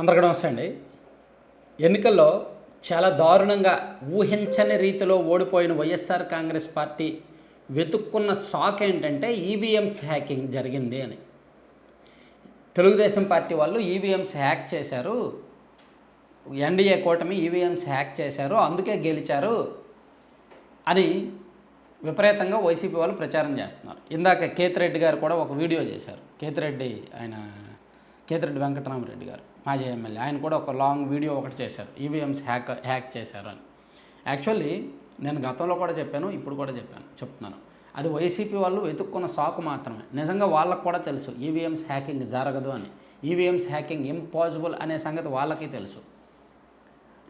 అందరికీ నమస్తే అండి. ఎన్నికల్లో చాలా దారుణంగా ఊహించని రీతిలో ఓడిపోయిన వైఎస్ఆర్ కాంగ్రెస్ పార్టీ వెతుక్కున్న షాక్ ఏంటంటే ఈవీఎంస్ హ్యాకింగ్ జరిగింది అని. తెలుగుదేశం పార్టీ వాళ్ళు ఈవీఎంస్ హ్యాక్ చేశారు. ఎన్డీఏ కూటమి ఈవీఎంస్ హ్యాక్ చేశారు అందుకే గెలిచారు అని విపరీతంగా వైసీపీ వాళ్ళు ప్రచారం చేస్తున్నారు. ఇందాక కేతిరెడ్డి గారు కూడా ఒక వీడియో చేశారు. కేతిరెడ్డి ఆయన కేతిరెడ్డి వెంకటరామరెడ్డి గారు. మాజీ ఎమ్మెల్యే. ఆయన కూడా ఒక లాంగ్ వీడియో ఒకటి చేశారు. ఈవీఎంస్ హ్యాక్ హ్యాక్ చేశారు అని. యాక్చువల్లీ నేను గతంలో కూడా చెప్పాను ఇప్పుడు కూడా చెప్పాను చెప్తున్నాను. అది వైసీపీ వాళ్ళు వెతుక్కున్న సాకు మాత్రమే. నిజంగా వాళ్ళకు కూడా తెలుసు ఈవీఎంస్ హ్యాకింగ్ జరగదు అని. ఈవీఎంస్ హ్యాకింగ్ ఇంపాసిబుల్ అనే సంగతి వాళ్ళకి తెలుసు.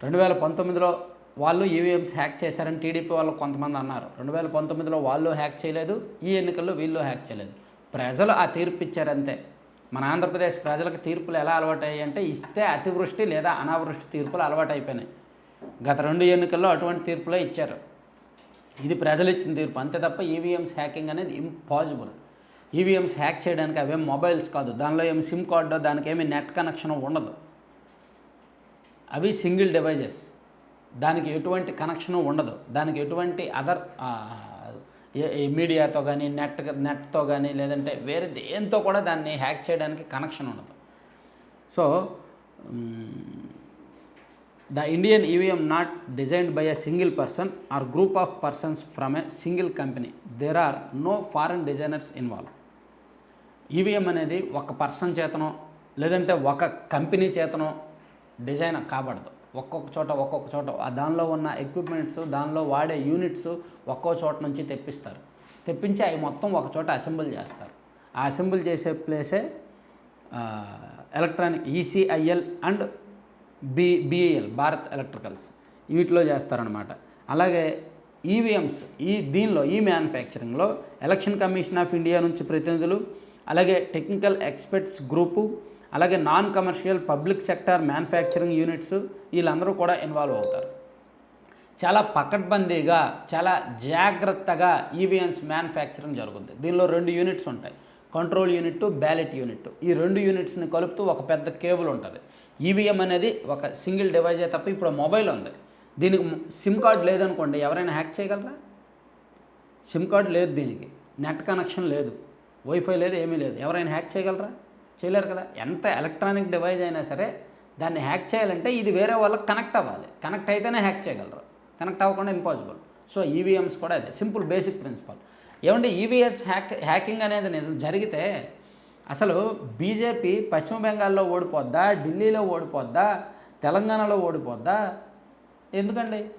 రెండు వేల పంతొమ్మిదిలో వాళ్ళు ఈవీఎంస్ హ్యాక్ చేశారని టీడీపీ వాళ్ళు కొంతమంది అన్నారు. రెండు వేల పంతొమ్మిదిలో వాళ్ళు హ్యాక్ చేయలేదు ఈ ఎన్నికల్లో వీళ్ళు హ్యాక్ చేయలేదు. ప్రజలు ఆ తీర్పు ఇచ్చారంతే. మన ఆంధ్రప్రదేశ్ ప్రజలకు తీర్పులు ఎలా అలవాటయ్యాయి అంటే ఇస్తే అతివృష్టి లేదా అనావృష్టి తీర్పులు అలవాటు అయిపోయినాయి గత రెండు ఎన్నికల్లో అటువంటి తీర్పులే ఇచ్చారు. ఇది ప్రజలు ఇచ్చిన తీర్పు. అంతే తప్ప ఈవీఎంస్ హ్యాకింగ్ అనేది ఇంపాసిబుల్ ఈవీఎంస్ హ్యాక్ చేయడానికి అవేం మొబైల్స్ కాదు. దానిలో ఏమి సిమ్ కార్డు దానికి ఏమి నెట్ కనెక్షన్ ఉండదు. అవి సింగిల్ డివైజెస్. దానికి ఎటువంటి కనెక్షను ఉండదు. దానికి ఎటువంటి అదర్ మీడియాతో కానీ నెట్ నెట్తో కానీ లేదంటే వేరే దేంతో కూడా దాన్ని హ్యాక్ చేయడానికి కనెక్షన్ ఉండదు. So the Indian EVM not designed by a single person or group of persons from a single company. There are no foreign designers involve. EVM అనేది ఒక పర్సన్ చేతనో లేదంటే ఒక కంపెనీ చేతనో డిజైన్ కాబడదు ఒక్కొక్క చోట ఒక్కొక్క చోట. దానిలో ఉన్న ఎక్విప్మెంట్స్ దానిలో వాడే యూనిట్స్ ఒక్కో చోట నుంచి తెప్పిస్తారు. తెప్పించి అవి మొత్తం ఒక చోట అసెంబుల్ చేస్తారు. ఆ అసెంబుల్ చేసే ప్లేసే electronic ECIL and B BAL Bharat electricals వీటిలో చేస్తారనమాట అలాగే ఈవీఎంస్ ఈ దీనిలో ఈ మ్యానుఫ్యాక్చరింగ్లో ఎలక్షన్ కమిషన్ ఆఫ్ ఇండియా నుంచి ప్రతినిధులు అలాగే టెక్నికల్ ఎక్స్పర్ట్స్ గ్రూపు అలాగే non commercial public sector manufacturing units వీళ్ళందరూ కూడా ఇన్వాల్వ్ అవుతారు. చాలా పకడ్బందీగా చాలా జాగ్రత్తగా ఈవీఎంస్ మ్యానుఫ్యాక్చరింగ్ జరుగుతుంది దీనిలో రెండు యూనిట్స్ ఉంటాయి. కంట్రోల్ యూనిట్ బ్యాలెట్ యూనిట్ ఈ రెండు యూనిట్స్ని కలుపుతూ ఒక పెద్ద కేబుల్ ఉంటుంది. ఈవీఎం అనేది ఒక సింగిల్ డివైజే తప్ప ఇప్పుడు మొబైల్ ఉంది. దీనికి సిమ్ కార్డ్ లేదనుకోండి ఎవరైనా హ్యాక్ చేయగలరా? సిమ్ కార్డ్ లేదు దీనికి. నెట్ కనెక్షన్ లేదు. వైఫై లేదు ఏమీ లేదు. ఎవరైనా హ్యాక్ చేయగలరా? చేయలేరు కదా? ఎంత ఎలక్ట్రానిక్ డివైజ్ అయినా సరే దాన్ని హ్యాక్ చేయాలంటే ఇది వేరే వాళ్ళకి కనెక్ట్ అవ్వాలి. కనెక్ట్ అయితేనే హ్యాక్ చేయగలరు. కనెక్ట్ అవ్వకుండా ఇంపాసిబుల్. సో ఈవీఎంస్ కూడా అదే. Simple basic principle. ఏమంటే ఈవీఎంస్ హ్యాక్ హ్యాకింగ్ అనేది నిజం జరిగితే అసలు బీజేపీ పశ్చిమ బెంగాల్లో ఓడిపోద్దా? ఢిల్లీలో ఓడిపోద్దా? తెలంగాణలో ఓడిపోద్దా? ఎందుకండి?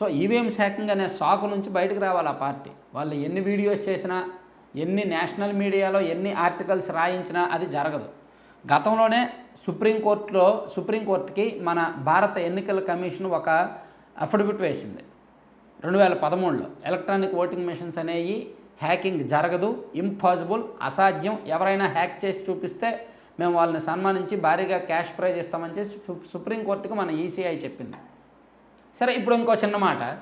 సో ఈవీఎంస్ హ్యాకింగ్ అనే సాకు నుంచి బయటకు రావాలి ఆ పార్టీ. వాళ్ళు ఎన్ని వీడియోస్ చేసినా ఎన్ని నేషనల్ మీడియాలో ఎన్ని ఆర్టికల్స్ రాయించినా అది జరగదు. గతంలోనే సుప్రీంకోర్టులో సుప్రీంకోర్టుకి మన భారత ఎన్నికల కమిషన్ ఒక అఫిడవిట్ వేసింది. రెండు వేల పదమూడులో ఎలక్ట్రానిక్ ఓటింగ్ మిషన్స్ అనేవి హ్యాకింగ్ జరగదు ఇంపాసిబుల్ అసాధ్యం. ఎవరైనా హ్యాక్ చేసి చూపిస్తే మేము వాళ్ళని సన్మానించి భారీగా క్యాష్ ప్రైజ్ ఇస్తామని చెప్పి సు- సుప్రీంకోర్టుకి మన ఈసీఐ చెప్పింది. సరే ఇప్పుడు ఇంకో చిన్న మాట.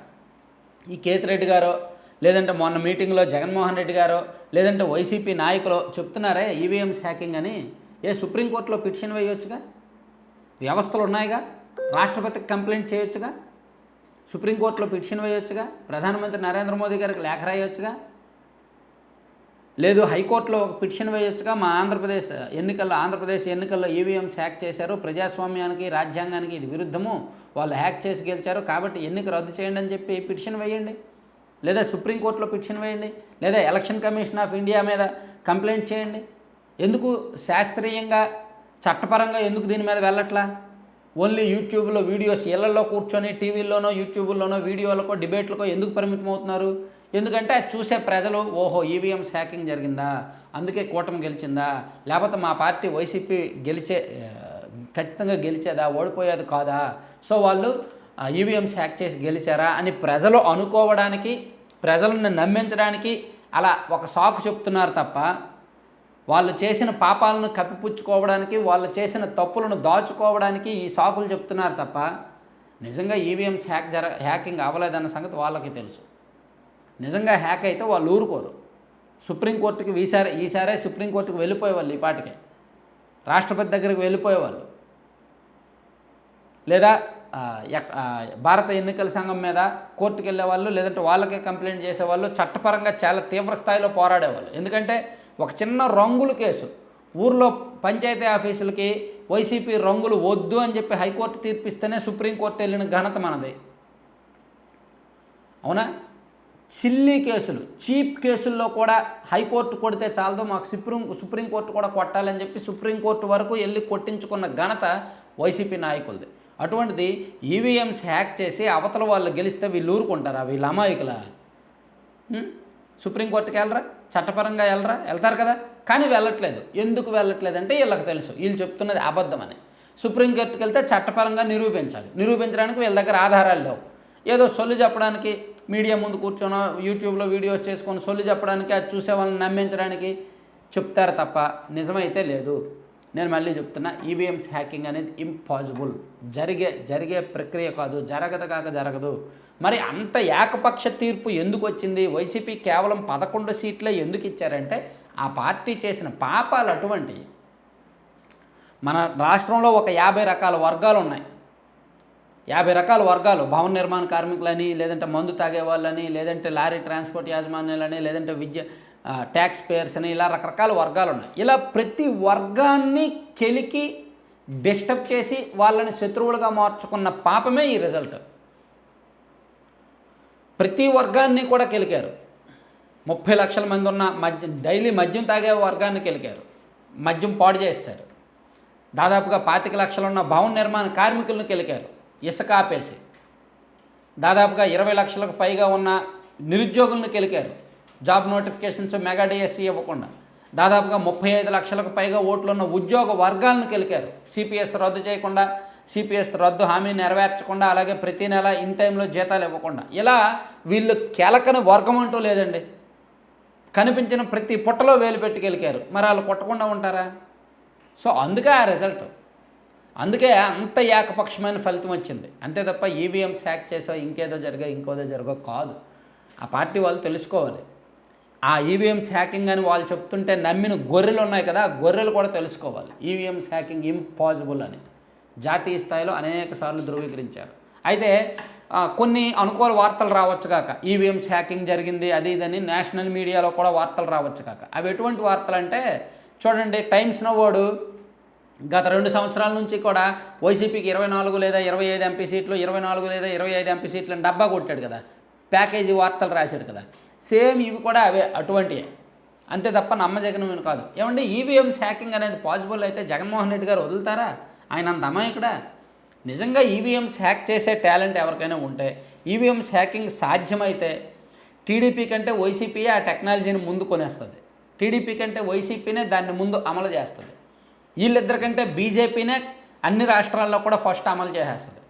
ఈ కేతిరెడ్డి గారు లేదంటే మొన్న మీటింగ్లో జగన్మోహన్ రెడ్డి గారో లేదంటే వైసీపీ నాయకులు చెప్తున్నారే ఈవీఎంస్ హ్యాకింగ్ అని? ఏ సుప్రీంకోర్టులో పిటిషన్ వేయొచ్చుగా? వ్యవస్థలు ఉన్నాయిగా? రాష్ట్రపతికి కంప్లైంట్ చేయొచ్చుగా? సుప్రీంకోర్టులో పిటిషన్ వేయొచ్చుగా? ప్రధానమంత్రి నరేంద్ర మోదీ గారికి లేఖ రాయొచ్చుగా? లేదు హైకోర్టులో ఒక పిటిషన్ వేయొచ్చుగా? మా ఆంధ్రప్రదేశ్ ఎన్నికల్లో ఆంధ్రప్రదేశ్ ఎన్నికల్లో ఈవీఎంస్ హ్యాక్ చేశారు. ప్రజాస్వామ్యానికి రాజ్యాంగానికి ఇది విరుద్ధము. వాళ్ళు హ్యాక్ చేసి గెలిచారు. కాబట్టి ఎన్నిక రద్దు చేయండి అని చెప్పి పిటిషన్ వేయండి. లేదా సుప్రీంకోర్టులో పిటిషన్ వేయండి లేదా ఎలక్షన్ కమిషన్ ఆఫ్ ఇండియా మీద కంప్లైంట్ చేయండి. ఎందుకు శాస్త్రీయంగా చట్టపరంగా ఎందుకు దీని మీద వెళ్ళట్లా? ఓన్లీ యూట్యూబ్లో వీడియోస్ ఇళ్ళలో కూర్చొని టీవీల్లోనో యూట్యూబ్లోనో వీడియోలకో డిబేట్లకో ఎందుకు పరిమితం అవుతున్నారు ఎందుకంటే అది చూసే ప్రజలు ఓహో ఈవీఎంస్ హ్యాకింగ్ జరిగిందా? అందుకే కూటమి గెలిచిందా? లేకపోతే మా పార్టీ వైసీపీ గెలిచే ఖచ్చితంగా గెలిచేదా? ఓడిపోయేది కాదా? సో వాళ్ళు ఈవీఎంస్ హ్యాక్ చేసి గెలిచారా అని ప్రజలు అనుకోవడానికి ప్రజలను నమ్మించడానికి అలా ఒక సాకు చెప్తున్నారు తప్ప వాళ్ళు చేసిన పాపాలను కప్పిపుచ్చుకోవడానికి వాళ్ళు చేసిన తప్పులను దాచుకోవడానికి ఈ సాకులు చెప్తున్నారు తప్ప నిజంగా ఈవీఎంస్ హ్యాక్ జర హ్యాకింగ్ అవ్వలేదన్న సంగతి వాళ్ళకి తెలుసు. నిజంగా హ్యాక్ అయితే వాళ్ళు ఊరుకోరు. సుప్రీంకోర్టుకి ఈసారి ఈసారే సుప్రీంకోర్టుకి వెళ్ళిపోయేవాళ్ళు ఈ పాటికే. రాష్ట్రపతి దగ్గరికి వెళ్ళిపోయేవాళ్ళు. లేదా భారత ఎన్నికల సంఘం మీద కోర్టుకు వెళ్ళేవాళ్ళు లేదంటే వాళ్ళకే కంప్లైంట్ చేసేవాళ్ళు చట్టపరంగా చాలా తీవ్ర స్థాయిలో పోరాడేవాళ్ళు. ఎందుకంటే ఒక చిన్న రంగుల కేసు ఊర్లో పంచాయతీ ఆఫీసులకి వైసీపీ రంగులు వద్దు అని చెప్పి హైకోర్టు తీర్పిస్తేనే సుప్రీంకోర్టు వెళ్ళిన ఘనత మనది. అవునా? సిల్లీ కేసులు చీప్ కేసుల్లో కూడా హైకోర్టు కొడితే చాలదు మాకు సుప్రీం సుప్రీంకోర్టు కూడా కొట్టాలని చెప్పి సుప్రీంకోర్టు వరకు వెళ్ళి కొట్టించుకున్న ఘనత వైసీపీ నాయకులది. అటువంటిది ఈవీఎంస్ హ్యాక్ చేసి అవతల వాళ్ళు గెలిస్తే వీళ్ళు ఊరుకుంటారా? వీళ్ళు అమాయకుల? సుప్రీంకోర్టుకి వెళ్ళరా? చట్టపరంగా వెళ్ళరా? వెళ్తారు కదా? కానీ వెళ్ళట్లేదు. ఎందుకు వెళ్ళట్లేదు అంటే వీళ్ళకి తెలుసు. వీళ్ళు చెప్తున్నది అబద్ధమని సుప్రీంకోర్టుకి వెళ్తే చట్టపరంగా నిరూపించాలి. నిరూపించడానికి వీళ్ళ దగ్గర ఆధారాలు లేవు. ఏదో సొల్లు చెప్పడానికి మీడియా ముందు కూర్చొని యూట్యూబ్లో వీడియోస్ చేసుకొని సొల్లు చెప్పడానికి అది చూసే వాళ్ళని నమ్మించడానికి చెప్తారు తప్ప నిజమైతే లేదు. నేను మళ్ళీ చెప్తున్నా ఈవీఎంస్ హ్యాకింగ్ అనేది ఇంపాసిబుల్ జరిగే జరిగే ప్రక్రియ కాదు జరగదు కాక జరగదు. మరి అంత ఏకపక్ష తీర్పు ఎందుకు వచ్చింది? వైసీపీ కేవలం పదకొండు సీట్లే ఎందుకు ఇచ్చారంటే ఆ పార్టీ చేసిన పాపాలు అటువంటివి మన రాష్ట్రంలో ఒక యాభై రకాల వర్గాలు ఉన్నాయి. యాభై రకాల వర్గాలు భవన నిర్మాణ కార్మికులని లేదంటే మందు తాగే వాళ్ళని లేదంటే లారీ ట్రాన్స్పోర్ట్ యాజమాన్యాలని లేదంటే విద్య ట్యాక్స్ పేయర్స్ అని ఇలా రకరకాల వర్గాలు ఉన్నాయి. ఇలా ప్రతి వర్గాన్ని కెలికి డిస్టర్బ్ చేసి వాళ్ళని శత్రువులుగా మార్చుకున్న పాపమే ఈ రిజల్ట్ ప్రతి వర్గాన్ని కూడా కెలికారు. ముప్పై లక్షల మంది ఉన్న మద్యం డైలీ మద్యం తాగే వర్గాన్ని కెలికారు. మద్యం పాడు చేస్తారు. దాదాపుగా పాతిక లక్షలు ఉన్న భవన నిర్మాణ కార్మికులను కెలికారు. ఇసుక ఆపేసి. దాదాపుగా ఇరవై లక్షలకు పైగా ఉన్న నిరుద్యోగులను కెలికారు. జాబ్ నోటిఫికేషన్స్ మెగా డిఎస్సి ఇవ్వకుండా. దాదాపుగా ముప్పై ఐదు లక్షలకు పైగా ఓట్లు ఉన్న ఉద్యోగ వర్గాలను కెలికారు. సిపిఎస్ రద్దు చేయకుండా సిపిఎస్ రద్దు హామీ నెరవేర్చకుండా అలాగే ప్రతి నెల ఇన్ టైంలో జీతాలు ఇవ్వకుండా. ఇలా వీళ్ళు కెలకని వర్గం అంటూ లేదండి. కనిపించిన ప్రతి పుట్టలో వేలు పెట్టి మరి వాళ్ళు కొట్టకుండా ఉంటారా? సో అందుకే ఆ రిజల్ట్. అందుకే అంత ఏకపక్షమైన ఫలితం వచ్చింది. అంతే తప్ప ఈవీఎంస్ హ్యాక్ చేసో ఇంకేదో జరిగా ఇంకోదో జరగో కాదు. ఆ పార్టీ వాళ్ళు తెలుసుకోవాలి. ఆ ఈవీఎంస్ హ్యాకింగ్ అని వాళ్ళు చెప్తుంటే నమ్మిన గొర్రెలు ఉన్నాయి కదా ఆ గొర్రెలు కూడా తెలుసుకోవాలి. ఈవీఎంస్ హ్యాకింగ్ ఇంపాసిబుల్ అని. జాతీయ స్థాయిలో అనేక సార్లు ధృవీకరించారు. అయితే కొన్ని అనుకూల వార్తలు రావచ్చు కాక ఈవీఎంస్ హ్యాకింగ్ జరిగింది అది ఇదని నేషనల్ మీడియాలో కూడా వార్తలు రావచ్చు కాక. అవి ఎటువంటి వార్తలు అంటే చూడండి టైమ్స్ నవ్వాడు గత రెండు సంవత్సరాల నుంచి కూడా వైసీపీకి ఇరవై నాలుగు లేదా ఇరవై ఐదు ఎంపీ సీట్లు ఇరవై నాలుగు లేదా ఇరవై ఐదు ఎంపీ సీట్లను డబ్బా కొట్టాడు కదా. ప్యాకేజీ వార్తలు రాశాడు కదా. సేమ్ ఇవి కూడా అవే అటువంటివే అంతే తప్ప నమ్మజగనమని కాదు. ఏమంటే ఈవీఎంస్ హ్యాకింగ్ అనేది పాసిబుల్ అయితే జగన్మోహన్ రెడ్డి గారు వదులుతారా? ఆయన అంత అమాయకుడా? నిజంగా ఈవీఎంస్ హ్యాక్ చేసే టాలెంట్ ఎవరికైనా ఉంటే ఈవీఎంస్ హ్యాకింగ్ సాధ్యమైతే టీడీపీ కంటే వైసీపీయే ఆ టెక్నాలజీని ముందు కొనేస్తుంది. టీడీపీ కంటే వైసీపీనే దాన్ని ముందు అమలు చేస్తుంది. వీళ్ళిద్దరికంటే బీజేపీనే అన్ని రాష్ట్రాల్లో కూడా ఫస్ట్ అమలు చేసేస్తుంది.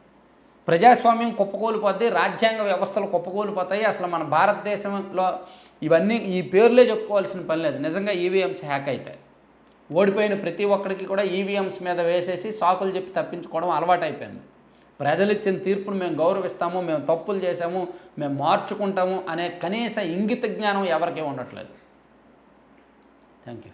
ప్రజాస్వామ్యం కుప్పకూలిపోద్ది రాజ్యాంగ వ్యవస్థలు కుప్పకూలిపోతాయి. అసలు మన భారతదేశంలో ఇవన్నీ ఈ పేర్లే చెప్పుకోవాల్సిన పని లేదు. నిజంగా ఈవీఎంస్ హ్యాక్ అవుతాయి ఓడిపోయిన ప్రతి ఒక్కరికి కూడా ఈవీఎంస్ మీద వేసేసి సాకులు చెప్పి తప్పించుకోవడం అలవాటైపోయింది. ప్రజలు ఇచ్చిన తీర్పును మేము గౌరవిస్తాము మేము తప్పులు చేసాము మేము మార్చుకుంటాము అనే కనీస ఇంగిత జ్ఞానం ఎవరికీ ఉండట్లేదు. Thank you